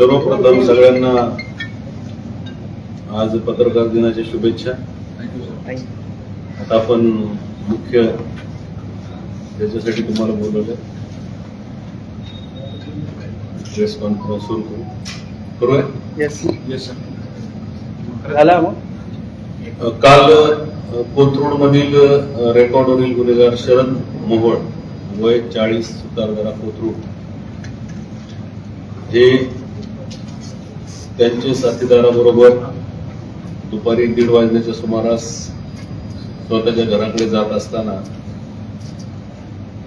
सर्वप्रथम सगळ्यांना आज पत्रकार दिनाच्या शुभेच्छा. आता आपण मुख्य त्याच्यासाठी तुम्हाला बोलवलं. प्रेस कॉन्फरन्स सुरू करू. करूया काल कोथरूड मधील रेकॉर्डवरील गुन्हेगार शरद मोहोळ वय चाळीस सुतारदरा कोथरूड. हे त्यांच्या साथीदाराबरोबर दुपारी दीड वाजण्याच्या सुमारास स्वतःच्या घराकडे जात असताना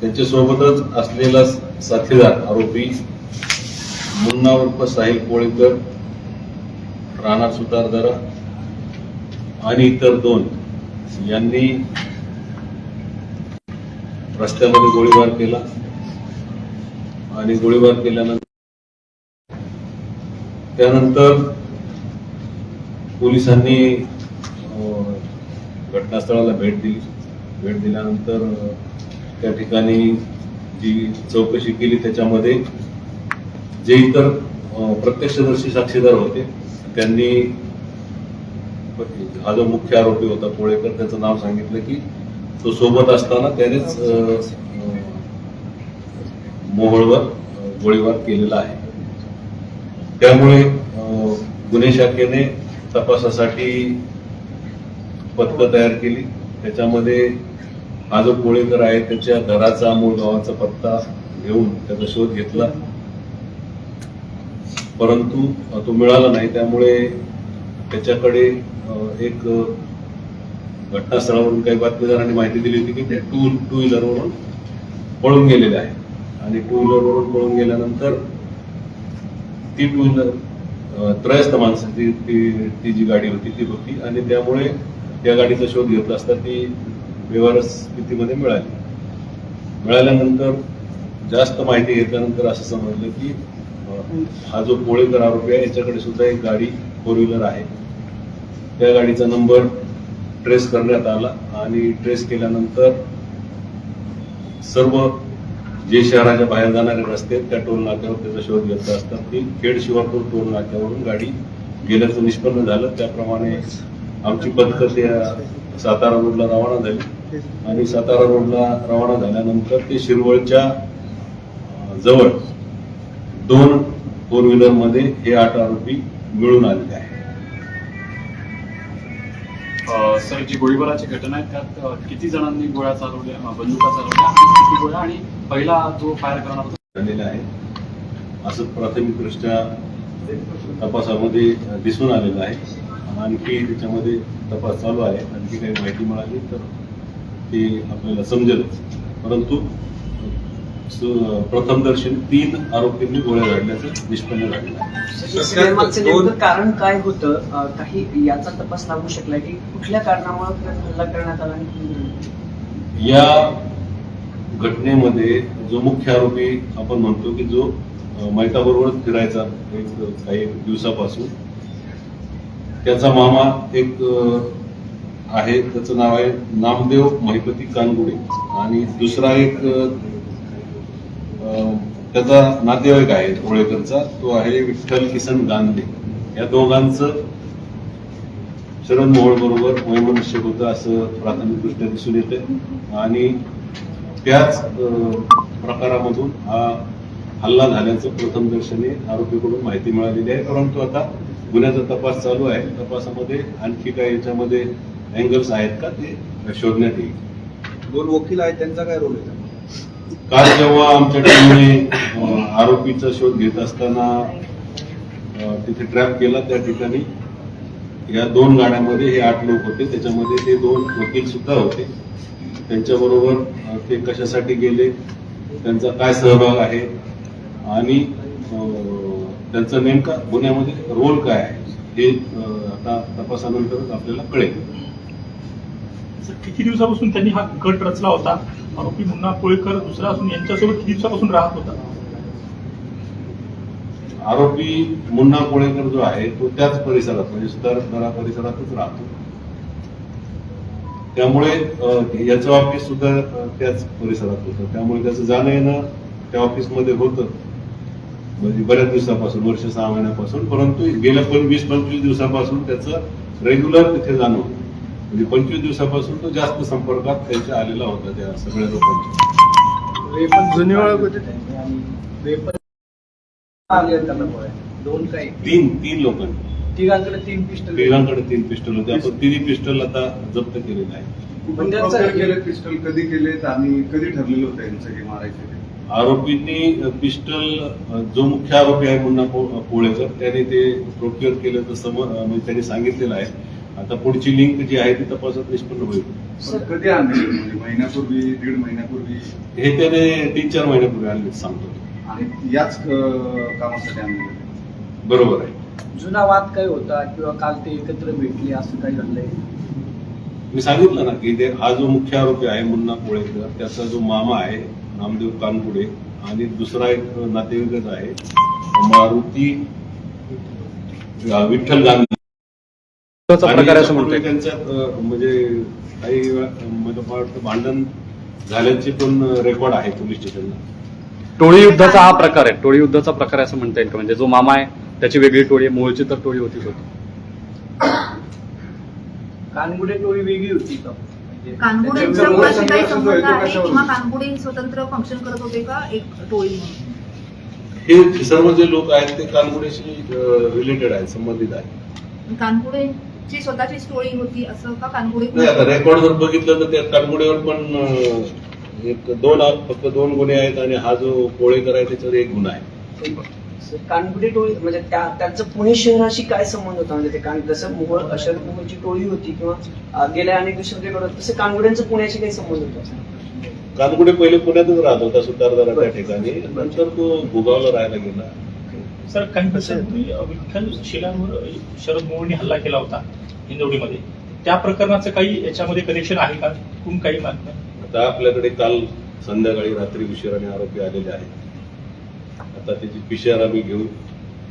त्यांच्या सोबतच असलेला साथीदार आरोपी मुन्ना उर्फ साहिल कोळीकर राणा सुतारदरा आणि इतर दोन यांनी रस्त्यामध्ये गोळीबार केला. आणि गोळीबार केल्यानंतर त्यानंतर पोलिसांनी घटनास्थळाला भेट दिली. भेट दिल्यानंतर त्या ठिकाणी जी चौकशी केली त्याच्यामध्ये जे इतर प्रत्यक्षदर्शी साक्षीदार होते त्यांनी हा जो मुख्य आरोपी होता कोळेकर त्याचं नाव सांगितलं की तो सोबत असताना त्यानेच मोहळवर गोळीबार केलेला आहे. त्यामुळे गुन्हे शाखेने तपासासाठी पथकं तयार केली. त्याच्यामध्ये हा जो कोळेकर आहे त्याच्या घराचा मूळ गावाचा पत्ता घेऊन त्याचा शोध घेतला. परंतु तो मिळाला नाही. त्यामुळे त्याच्याकडे एक घटनास्थळावरून काही बातमीदारांनी माहिती दिली होती की ते टू टू व्हीलरवरून पळून गेलेले आहे आणि टू व्हीलरवरून पळून गेल्यानंतर ती टू व्हीलर त्रयस्थ माणसाची ती ती जी गाडी होती ती होती. आणि त्यामुळे त्या गाडीचा शोध घेतला असता ती व्यवहार स्थितीमध्ये मिळाली. मिळाल्यानंतर जास्त माहिती घेतल्यानंतर असं समजलं की हा जो कोळेकर आरोपी आहे याच्याकडे सुद्धा एक गाडी फोर व्हीलर आहे. त्या गाडीचा नंबर ट्रेस करण्यात आला आणि ट्रेस केल्यानंतर सर्व जे शहराच्या बाहेर जाणारे रस्ते आहेत, त्या टोल नाक्यावर त्याचा शोध घेतला असतात. ती खेड शिवापूर टोल नाक्यावरून गाडी गेल्याचं निष्पन्न झालं. त्याप्रमाणे आमची पथकं त्या सातारा रोडला रवाना झाली. आणि सातारा रोडला रवाना झाल्यानंतर ते शिरवळच्या जवळ दोन फोर व्हीलरमध्ये हे आठ आरोपी मिळून आलेले आहेत. सर जी गोळीबाराची घटना आहे त्यात किती जणांनी गोळ्या चालवल्या बंदुका चालवल्या गोळ्या? आणि पहिला जो फायर करणार होता? आहे. असं प्राथमिकदृष्ट्या तपासामध्ये दिसून आलेलं आहे. आणखी त्याच्यामध्ये तपास चालू आहे. आणखी काही माहिती मिळाली तर ते आपल्याला समजेलच. परंतु प्रथमदर्शनी तीन आरोपींनी गोळ्या झाडल्याचं निष्पन्न झालेलं कारण काय होतं काही याचा तपास लागू शकला की कुठल्या कारणामुळे हल्ला करण्यात आला? या घटनेमध्ये जो मुख्य आरोपी आपण म्हणतो की जो मैताबरोबर फिरायचा एक काही दिवसापासून त्याचा मामा एक आहे त्याचं नाव आहे नामदेव महिपती कानगुडे आणि दुसरा एक त्याचा नातेवाईक आहे होळेकरचा तो आहे विठ्ठल किसन गांधे. या दोघांचं शरद मोहोळ बरोबर वैमनस्य होतं असं प्राथमिकदृष्ट्या दिसून येते. आणि त्याच प्रकारामधून हा हल्ला झाल्याचं प्रथमदर्शनी आरोपीकडून माहिती मिळालेली आहे. परंतु आता गुन्ह्याचा तपास चालू आहे. तपासामध्ये आणखी काही याच्यामध्ये अँगल्स आहेत का ते शोधण्यात येईल? दोन वकील आहेत त्यांचा काय रोल आहे? काल जेव्हा आमच्या टीमने आरोपीचा शोध घेत असताना तिथे ट्रॅप केला त्या ठिकाणी. या दोन गाड्यांमध्ये हे आठ लोक होते. त्याच्यामध्ये ते दोन वकील सुद्धा होते. त्यांच्याबरोबर ते कशासाठी गेले त्यांचा काय सहभाग आहे आणि त्यांचा नेमका गुन्ह्यामध्ये रोल काय आहे हे आता तपासानंतरच आपल्याला कळेल. किती दिवसापासून त्यांनी हा गट रचला होता? आरोपी मुन्ना कोळेकर दुसरा असून यांच्यासोबत किती दिवसापासून राहत होता? आरोपी मुन्ना कोळेकर जो आहे तो त्याच परिसरात म्हणजे सुधारणारा परिसरातच राहतो. त्यामुळे याचं ऑफिस सुद्धा त्याच परिसरात होतं. त्यामुळे त्याचं जाणं येणं त्या ऑफिसमध्ये होतं. म्हणजे बऱ्याच दिवसापासून वर्ष सहा महिन्यापासून परंतु गेल्या पण वीस पंचवीस दिवसापासून त्याचं रेग्युलर तिथे जाणं होतं. म्हणजे पंचवीस दिवसापासून तो जास्त संपर्कात त्यांच्या आलेला होता त्या सगळ्या लोकांच्या. दोन काही. तीन तीन लोकांनी तिघांकडे तीन पिस्टल तिघांकडे तीन पिस्टल होते. आपण तिन्ही पिस्टल आता जप्त केलेले आहे केले पिस्टल कधी केलेत आणि कधी ठरलेलं होतं यांचं हे मारायचं आरोपींनी पिस्टल जो मुख्य आरोपी आहे मुन्ना पो- पोळेकर त्याने ते प्रोक्युअर केलं तर समोर म्हणजे त्यांनी सांगितलेलं आहे. आता पुढची लिंक जी आहे ती तपासात निष्पन्न होईल. पण कधी आणले? म्हणजे महिन्यापूर्वी दीड महिन्यापूर्वी? हे त्याने तीन चार महिन्यापूर्वी आणले सांगतो. आणि याच कामासाठी आणले होते. बरोबर आहे. जुना वाद काय होता किंवा काल ते एकत्र भेटले असं काही घडलंय? मी सांगितलं ना की ते हा जो मुख्य आरोपी आहे मुन्ना पोळेकर त्याचा जो मामा आहे नामदेव कानपुडे आणि दुसरा एक नातेवाईकच आहे मारुती विठ्ठल गांधी. आणि याच्यापूर्वी त्यांच्यात अं, म्हणजे काही अं, म्हणजे वाटतं भांडण झाल्याचे पण रेकॉर्ड आहे पोलीस स्टेशनला. टोळी युद्धाचा हा प्रकार आहे. टोळी युद्धाचा प्रकार आहे असं म्हणता येईल का? म्हणजे जो मामा आहे त्याची वेगळी टोळी आहे मूळची तर टोळी होतीच होती. कानगुडे टोळी वेगळी होती का? म्हणजे काही संघर्ष संबंध आहे? कशावरून? कानगुडे स्वतंत्र फंक्शन करत होते का एक टोळी म्हणून? हे सर्व जे लोक आहेत ते कानगुडेशी रिलेटेड आहेत संबंधित आहेत. कानगुडेंची स्वतःची स्टोरी होती असं का कानगुडे नाही आता बघितलं तर त्या कानगुडेवर पण अं, एक दोन फक्त दोन गुन्हे आहेत आणि हा जो पोळेकर आहे त्याच्यावर एक गुन्हा आहे. कानगुडे टोळी म्हणजे त्या त्यांचं पुणे शहराशी काय संबंध होता? म्हणजे ते कान जसं मोहोळ अशर मोहोळची टोळी होती किंवा अं, गेल्या अनेक दिवसांकडे तसं कानगुड्यांचं पुण्याशी काही संबंध होता? कानगुडे पहिले पुण्यातच राहत होता सुतारदारा त्या ठिकाणी. नंतर तो भुगावला राहायला गेला. सर काही अ, विठ्ठल शिलांवर शरद मोहोळनी हल्ला केला होता. हिंदवडीमध्ये. त्या प्रकरणाचं काही याच्यामध्ये कनेक्शन आहे का? कोण काही माहीत नाही आता आपल्याकडे काल संध्याकाळी रात्री उशिराने आरोपी आलेले आहेत. आता त्याची पीसीआर आम्ही घेऊन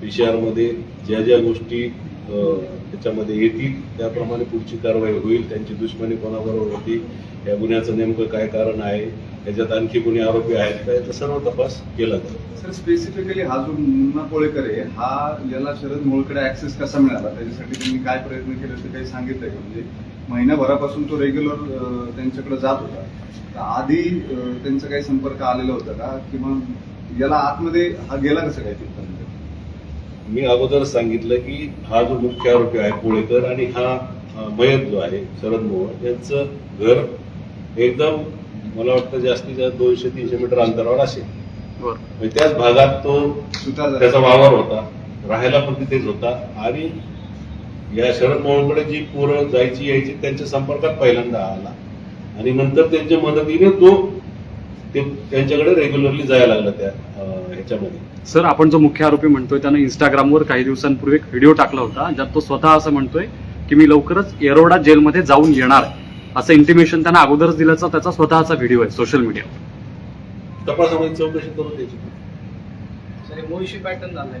पीसीआरमध्ये ज्या ज्या गोष्टी त्याच्यामध्ये येतील. त्याप्रमाणे पुढची कारवाई होईल. त्यांची दुश्मनी कोणाबरोबर होती? या गुन्ह्याचं नेमकं काय कारण आहे? त्याच्यात आणखी कोणी आरोपी आहेत का? याचा सर्व तपास केला जातो सर स्पेसिफिकली हा जो मुन्ना पोळेकर आहे हा याला शरद मोळकडे ऍक्सेस कसा मिळाला? त्याच्यासाठी त्यांनी काय प्रयत्न केले ते काही सांगितलंय का? म्हणजे महिनाभरापासून तो रेग्युलर त्यांच्याकडे जात होता. तर आधी त्यांचा काही संपर्क आलेला होता का? किंवा याला आतमध्ये हा गेला कसं काय मी अगोदर सांगितलं की हा जो मुख्य आरोपी आहे पोळेकर आणि हा मयत जो आहे शरद मोहोळ यांचं घर एकदम मला वाटतं जास्तीत जास्त दोनशे तीनशे मीटर अंतरावर असेल. बरं. म्हणजे त्याच भागात तो त्याचा वावर होता राहायला पण तिथेच होता आणि या शरद मोहोळकडे जी पोरं जायची यायची त्यांच्या संपर्कात पहिल्यांदा आला आणि नंतर त्यांच्या मदतीने तो ते त्यांच्याकडे रेग्युलरली जायला लागला त्या ह्याच्यामध्ये. सर आपण जो मुख्य आरोपी म्हणतोय त्यानं इंस्टाग्रामवर काही दिवसांपूर्वी एक व्हिडिओ टाकला होता ज्यात तो स्वतः असं म्हणतोय की मी लवकरच येरोडा जेलमध्ये जाऊन येणार असं इंटिमेशन त्यानं अगोदरच दिल्याचा त्याचा स्वतःचा व्हिडिओ आहे सोशल मीडियावर तपासामध्ये चौकशी करून द्यायची. सर मुळशी पॅटर्न झालाय.